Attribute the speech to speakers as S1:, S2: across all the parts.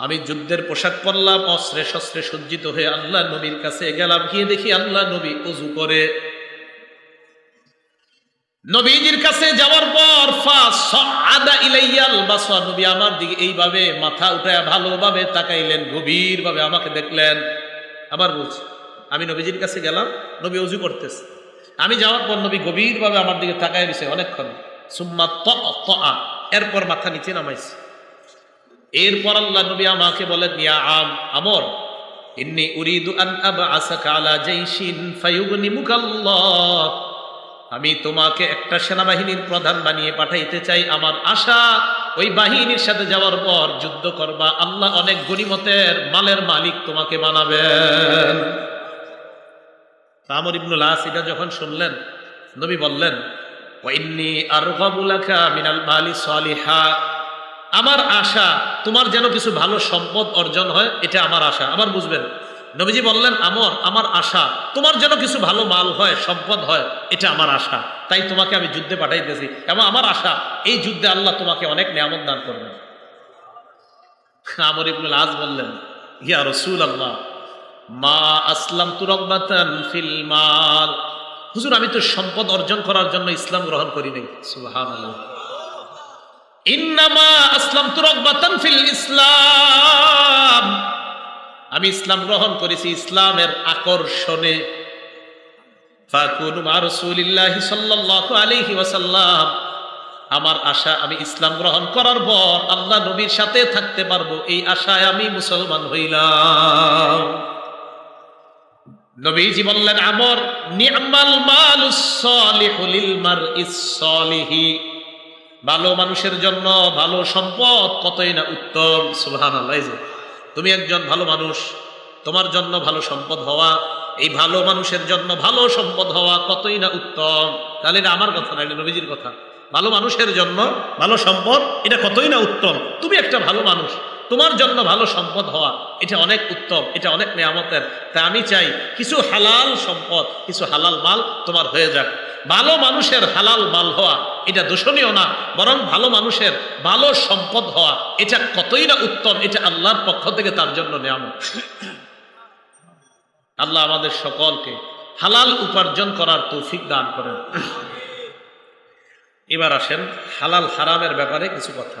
S1: আমি যুদ্ধের পোশাক পরলাম, অস্ত্রে শস্ত্রে সজ্জিত হয়ে আল্লাহ নবীর কাছে গেলাম। গিয়ে দেখি আল্লাহ নবী উজু করে। নবীজির কাছে যাওয়ার পর আদা ইলাইয়াল বাসা নবী আমার দিকে এইভাবে মাথা উঠায় ভালোভাবে তাকাইলেন গভীর ভাবে আমাকে দেখলেন। আবার বলছি, আমি নবীজির কাছে গেলাম, নবী উজু করতেছে। আমি যাওয়ার পর নবী গভীর ভাবে আমার দিকে তাকায় দিছে অনেকক্ষণ। সুম্মা ত। এরপর মাথা নিচে নামাইছে। এরপর আল্লাহ নবী আমাকে বলেন, ইয়া আম, আমর, ইন্নি উরিদু আন আবআসাকা আলা জাইশিন আমি তোমাকে একটা সেনাবাহিনীর প্রধান বানিয়ে পাঠাইতে চাই। আমার আশা, ওই বাহিনীর সাথে যাওয়ার পর যুদ্ধ করবা। আল্লাহ অনেক গনিমতের মালের মালিক তোমাকে বানাবেন। আমর ইবনুল আস এটা যখন শুনলেন, নবী বললেন ওয়াইন্নি আরগাবু লাকা মিনাল মালি সালিহা। আমার আশা, তোমার যেন কিছু ভালো সম্পদ অর্জন হয়, এটা আমার আশা। আবার বুঝবেন, নবীজি বললেন, আমর, আমার আশা, তোমার যেন কিছু ভালো মাল হয়, সম্পদ হয়, এটা আমার আশা। তাই তোমাকে আমি যুদ্ধে পাঠাইতেছি এবং আমার আশা, এই যুদ্ধে আল্লাহ তোমাকে অনেক নিয়ামত দান করবেন। আমর ইবনুল আজ বললেন, ইয়া রসুল আল্লাহ মা আসলাম তুরব্বাতান ফিল মাল। হুজুর, আমি তো সম্পদ অর্জন করার জন্য ইসলাম গ্রহণ করি নাই। সুবহানাল্লাহ। ইসলাম। আমি ইসলাম গ্রহণ করেছি ইসলামের আকর্ষণে। আমার আশা, আমি ইসলাম গ্রহণ করার পর আল্লাহ নবীর সাথে থাকতে পারব, এই আশায় আমি মুসলমান হইলাম। নবীজি বললেন, আমর সালিহু লিল মারইস সালিহি। ভালো মানুষের জন্য ভালো সম্পদ কতই না উত্তম এই তুমি একজন ভালো মানুষ, তোমার জন্য ভালো সম্পদ হওয়া, এই ভালো মানুষের জন্য ভালো সম্পদ হওয়া কতই না উত্তম? তাহলে এটা আমার কথা না, এটা নবীজির কথা। ভালো মানুষের জন্য ভালো সম্পদ, এটা কতই না উত্তম? তুমি একটা ভালো মানুষ তোমার জন্য ভালো সম্পদ হওয়া, এটা অনেক উত্তম, এটা অনেক নিয়ামতের। তা আমি চাই কিছু হালাল সম্পদ, কিছু হালাল মাল তোমার হয়ে যাক। ভালো মানুষের হালাল মাল হওয়া, এটা দূষণীয় না, বরং ভালো মানুষের ভালো সম্পদ হওয়া, এটা কতই না উত্তম, এটা আল্লাহর পক্ষ থেকে তার জন্য নিয়ামত। আল্লাহ আমাদের সকলকে হালাল উপার্জন করার তৌফিক দান করেন। এবার আসেন হালাল হারামের ব্যাপারে কিছু কথা।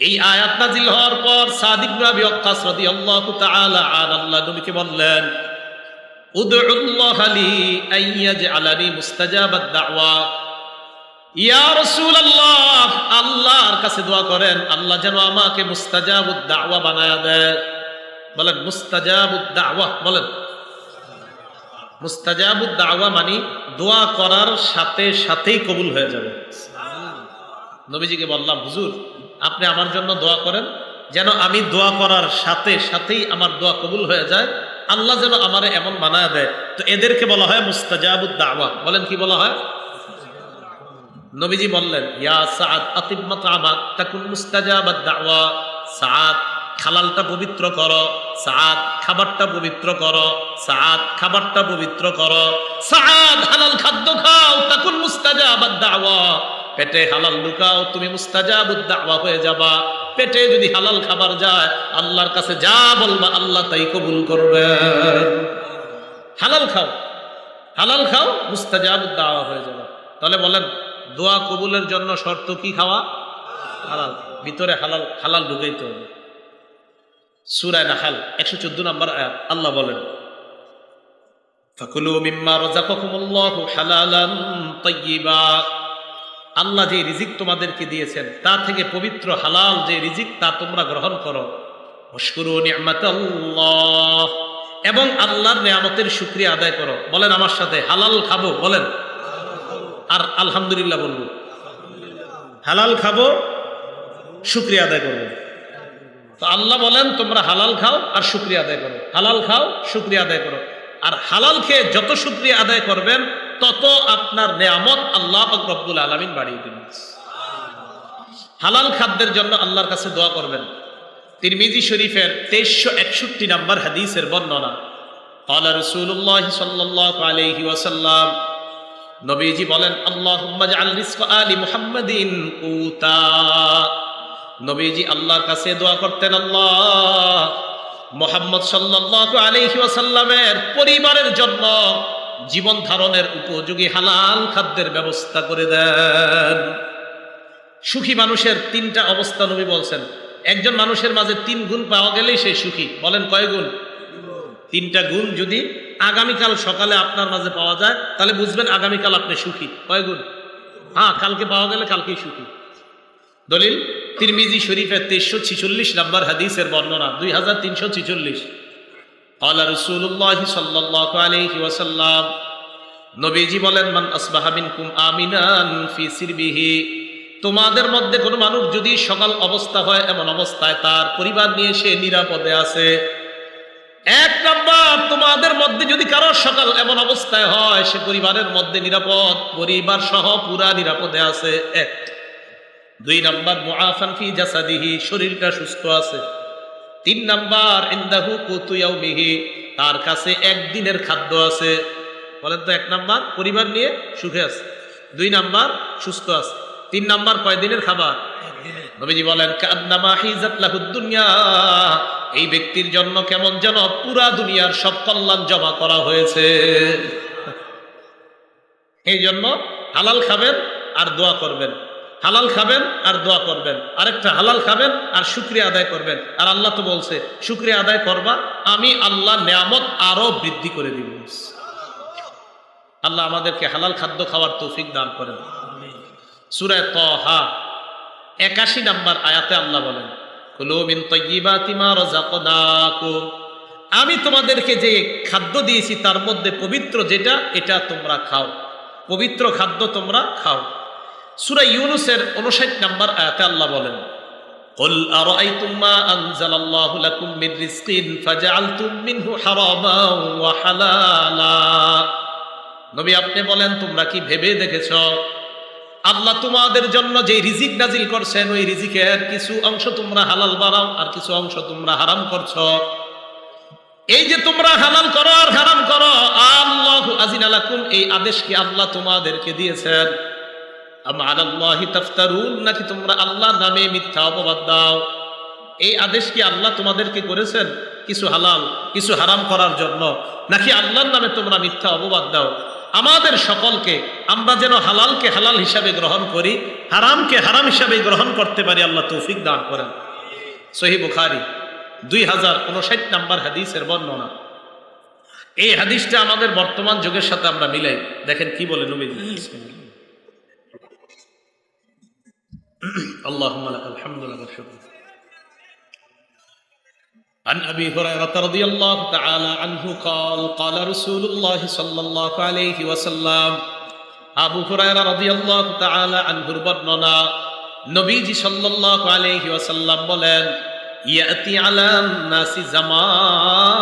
S1: এই আয়াত নাজিল হওয়ার পর সাদিক রাবি ওয়াক্কাস রাদিয়াল্লাহু তাআলা আন আল্লাহ নবীকে বললেন উদউল্লাহ লি আইয়াজআলানি মুস্তাজাবাদ দাওয়া ইয়া রাসূলুল্লাহ আল্লাহর কাছে দোয়া করেন আল্লাহ যেন আমাকে মুস্তাজাবুদ দাওয়া বানায়া দেয়। বলেন মুস্তাজাবুদ দাওয়া? বলেন। মুস্তাজাবুদ দাওয়া মানে দোয়া করার সাথে সাথেই কবুল হয়ে যাবে। নবীজিকে বললাম হুজুর আপনি আমার জন্য দোয়া করেন, যেন আমি দোয়া করার সাথে সাথেই আমার দোয়া কবুল হয়ে যায়। আল্লাহ যেন আমারে এমন বানায় দেয়। তো এদেরকে বলা হয় মুস্তাজাবুদ দাওয়া। বলেন কি বলা হয়? নবীজি বললেন, ইয়া খালালটা পবিত্র করো। সাদ খাবারটা পবিত্র করো। সাদ খাবারটা পবিত্র করো। সাদ হালাল খাদ্য খাও। তাকুন দাওয়া। পেটে হালাল লুকাও, তুমি মুস্তাজাবুদ দাওয়া হয়ে যাবা। পেটে যদি হালাল খাবার যায়, আল্লাহর কাছে যা বলবা, আল্লাহ তাই কবুল করবে। হালাল খাও হালাল খাও, মুস্তাজাবুদ দাওয়া হয়ে যাবে। তাহলে বলেন, দোয়া কবুলের জন্য শর্ত কি খাওয়া? হালাল, ভিতরে হালাল হালাল ঢুকাইতে হবে। সুরায় নাহাল, একশো চোদ্দ নম্বর আয়াত, আল্লাহ বলেন, ফাকুলু মিম্মা রাযাকাকুমুল্লাহু হালালান তাইয়্যিবা। আল্লাহ যে রিজিক তোমাদেরকে দিয়েছেন, তা থেকে পবিত্র হালাল যে রিজিক, তা তোমরা গ্রহণ করো। এবং আল্লাহর নিয়ামতের শুকরিয়া আদায় করো। বলেন আমার সাথে, হালাল খাব, বলেন। আর আলহামদুলিল্লাহ বলব। হালাল খাব, শুক্রিয়া আদায় করব। তো আল্লাহ বলেন, তোমরা হালাল খাও আর শুক্রিয়া আদায় করো। হালাল খাও, শুক্রিয়া আদায় করো। আর হালাল খেয়ে যত শুক্রিয়া আদায় করবেন তত আপনার নেয়ামত আল্লাহ রব্বুল আলমিন বাড়িয়ে দিন হালাল খাদ্যের জন্য আল্লাহর কাছে দোয়া করবেন। তিরমিজি শরীফের তেইশশো একষট্টি নম্বর হাদিসের বর্ণনা আল্লাহ রসুল্লাহ সাল্লাহ আলহি ওয়াসাল্লাম, নবীজি বলেন আল্লাহ আলী মুহাম্মদিন উতা। নবীজি আল্লাহর কাছে দোয়া করতেন, আল্লাহ, মোহাম্মদ সাল্লাহ আলহি ওয়াসাল্লামের পরিবারের জন্য জীবন ধারণের উপযোগী হালাল খাদ্যের ব্যবস্থা করে দেন। সুখী মানুষের তিনটা অবস্থা নবী বলছেন। একজন মানুষের মাঝে তিন গুণ পাওয়া গেলেই সে সুখী। বলেন কয় গুণ? তিনটা গুণ যদি আগামীকাল সকালে আপনার মাঝে পাওয়া যায়, তাহলে বুঝবেন আগামীকাল আপনি সুখী। কয় গুণ? হ্যাঁ কালকে পাওয়া গেলে কালকেই সুখী। দলিল, তিরমিজি শরীফের তেইশশো ছিচল্লিশ নাম্বার হাদিসের বর্ণনা, দুই হাজার তিনশো ছিচল্লিশ। আল্লাহ ওয়াসাল্লাম নবীজি বলেন, মান আসবাহাবিন আমিনান ফি সিরবিহি। তোমাদের মধ্যে কোনো মানুষ যদি সকাল অবস্থা হয়, এমন অবস্থায় তার পরিবার নিয়ে সে নিরাপদে আছে। এক নম্বর, তোমাদের মধ্যে যদি কারও সকাল এমন অবস্থায় হয়, সে পরিবারের মধ্যে নিরাপদ, পরিবার সহ পুরা নিরাপদে আছে। এক। দুই নম্বর, মুআফান ফি জাসাদিহি, শরীরটা সুস্থ আছে। তিন নাম্বার, ইন্দাহু কুতুয়াউমিহি তার কাছে একদিনের খাদ্য আছে। বলেন তো, এক নাম্বার পরিবার নিয়ে সুখে আছে, দুই নাম্বার সুস্থ আছে, তিন নাম্বার কয়দিনের খাবার? নবীজি বলেন দুনিয়া, এই ব্যক্তির জন্য কেমন যেন পুরা দুনিয়ার সব কল্যাণ জমা করা হয়েছে। এই জন্য হালাল খাবেন আর দোয়া করবেন। হালাল খাবেন আর দোয়া করবেন। আরেকটা, হালাল খাবেন আর শুক্রিয়া আদায় করবেন। আর আল্লাহ তো বলছে, শুক্রিয়া আদায় করবা, আমি আল্লাহ নিয়ামত আরও বৃদ্ধি করে দিব। আল্লাহ আমাদেরকে হালাল খাদ্য খাওয়ার তৌফিক দান করেন। সুরায় তহা, একাশি নাম্বার আয়াতে আল্লাহ বলেন আমি তোমাদেরকে যে খাদ্য দিয়েছি, তার মধ্যে পবিত্র যেটা, এটা তোমরা খাও। পবিত্র খাদ্য তোমরা খাও। সূরা ইউনুসের 59 নাম্বার আয়াতে আল্লাহ বলেন قل أرأيتم ما أنزل الله لكم من رزق فجعلتم منه حراما وحلالا নবী আপনি বলেন তোমরা কি ভেবে দেখেছো আল্লাহ তোমাদের জন্য যে রিজিক নাজিল করছেন ওই রিজিকের কিছু অংশ তোমরা হালাল বানাও আর কিছু অংশ তোমরা হারাম করছো এই যে তোমরা হালাল করো আর হারাম করো আল্লাহ আজিন আলাকুম এই আদেশ কি আল্লাহ তোমাদেরকে দিয়েছেন আল্লাহি তাফতারুন নাকি তোমরা আল্লাহ নামে মিথ্যা অপবাদ দাও? এই আদেশ কি আল্লাহ তোমাদেরকে করেছেন? কিছু হালাল, কিছু হারাম করার জন্য? নাকি আল্লাহর নামে তোমরা মিথ্যা অপবাদ দাও? আমাদের সকলকে আমরা যেন হালালকে হালাল হিসাবে গ্রহণ করি, হারামকে হারাম হিসাবে গ্রহণ করতে পারি, আল্লাহ তৌফিক দান করেন। সহি বুখারি, দুই হাজার উনষাট নাম্বার হাদিসের বর্ণনা। এই হাদিসটা আমাদের বর্তমান যুগের সাথে আমরা মিলাই। দেখেন কি বলে নবী আল্লাহ আলহামদুলিল্লাহ عن ابي هريره رضي الله تعالى عنه قال قال رسول الله صلى الله عليه وسلم আবু হুরায়রা রাদিয়াল্লাহু তাআলা আনহুর বর্ণনা নবীজি সাল্লাল্লাহু আলাইহি ওয়াসাল্লাম বলেন ইয়াতি আলান নাসি জামান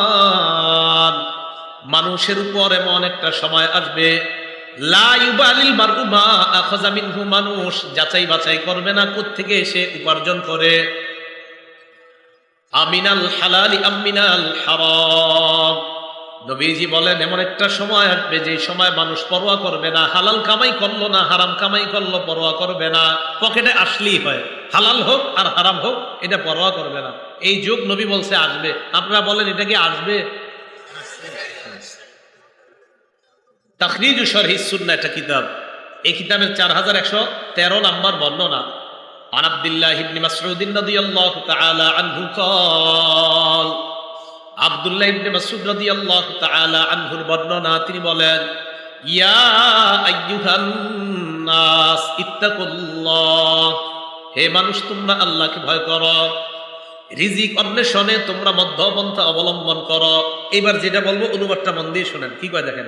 S1: মানুষের উপর এমন একটা সময় আসবে মানুষ যাচাই বাছাই করবে না, কোত্থেকে এসে উপার্জন করে? আমিনাল হালালি আমিনাল হারাম। নবীজি বলেন, এমন একটা সময় আসবে যে সময় মানুষ পরোয়া করবে না, হালাল কামাই করল না, হারাম কামাই করল, পরোয়া করবে না। পকেটে আসলেই হয়, হালাল হোক আর হারাম হোক, এটা পরোয়া করবে না। এই যুগ নবী বলছে, আসবে। আপনারা বলেন, এটা কি আসবে? তাখরিজ শরহি সুন্নাহ একটা কিতাব এই কিতাবের চার হাজার একশো তেরো নাম্বার বর্ণনা عن عبد الله بن مسعود رضي الله تعالى عنه قال عبد الله بن مسعود رضي الله تعالى عنه বর্ণনা তিনি বলেন ইয়া আইয়ুহান নাস ইত্তাকুল্লাহ হে মানুষ তোমরা আল্লাহকে ভয় করো রিজিক অন্বেষণে তোমরা মধ্যপন্থা অবলম্বন করো এবার যেটা বলবো অনুবাদটা মন দিয়ে শোনেন কি কয় দেখেন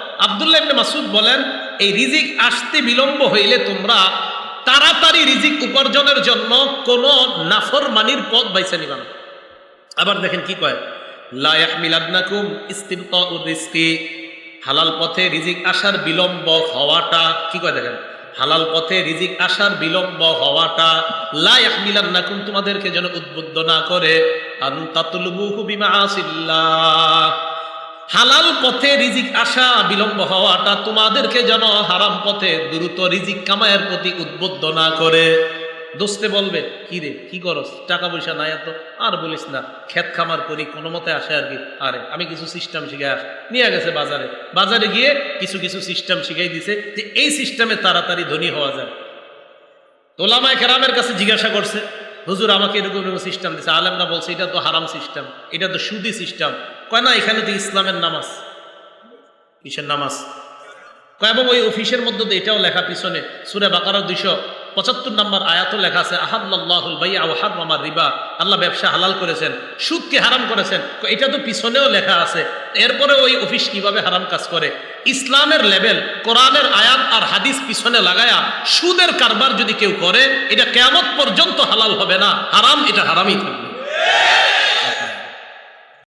S1: আবদুল্লাহ ইবনে মাসুদ বলেন, এই রিজিক আসতে বিলম্ব হইলে তোমরা তাড়াতাড়ি রিজিক উপার্জনের জন্য কোন নাফর মানির পথ বাইছে নিবা না। আবার দেখেন কি কয়, লা ইয়াহমিলান্নাকুম ইস্তিনতাউর রিজকি হালাল পথে রিজিক আসার বিলম্ব হওয়াটা, কি কয় দেখেন, হালাল পথে রিজিক আসার বিলম্ব হওয়াটা, লা ইয়াহমিলান্নাকুম তোমাদেরকে যেন উদ্বুদ্ধ না করে, আন তাতলুবুহু বিমাআসিল্লাহ। হালাল পথে রিজিক আসা বিলম্ব হওয়াটা তোমাদেরকে যেন হারাম পথে দ্রুত রিজিক কামায়ের প্রতি উদ্বুদ্ধ না করে। দোস্তে বলবে, কি রে, কি করস? টাকা পয়সা নাই এত। আর বলিস না, ক্ষেত খামার করি, কোনো মতে আসে আর কি। আরে, আমি কিছু সিস্টেম শিখে আস নিয়ে গেছে বাজারে। বাজারে গিয়ে কিছু কিছু সিস্টেম শিখাই দিছে যে এই সিস্টেমে তাড়াতাড়ি ধনী হওয়া যায়। তোলামায় কেরামের কাছে জিজ্ঞাসা করছে, হুজুর, আমাকে এরকম এরকম সিস্টেম দিছে। আলেমরা বলছে, এটা তো হারাম সিস্টেম এটা তো সুদি সিস্টেম কয়, না, এখানে তো ইসলামের নামাজ। কিসের নামাজ? কয় এবং ওই অফিসের মধ্যে তো এটাও লেখা পিছনে, সুরে বাকারা দুইশো পঁচাত্তর নম্বর আয়াতও লেখা আছে আহাদুল ভাই আহার মামার রিবা। আল্লাহ ব্যবসা হালাল করেছেন, সুদকে হারাম করেছেন। এটা তো পিছনেও লেখা আছে। এরপরে ওই অফিস কীভাবে হারাম কাজ করে? ইসলামের লেভেল, কোরআনের আয়াত আর হাদিস পিছনে লাগায়া সুদের কারবার যদি কেউ করে, এটা কেমত পর্যন্ত হালাল হবে না। হারাম, এটা হারামই থাকবে।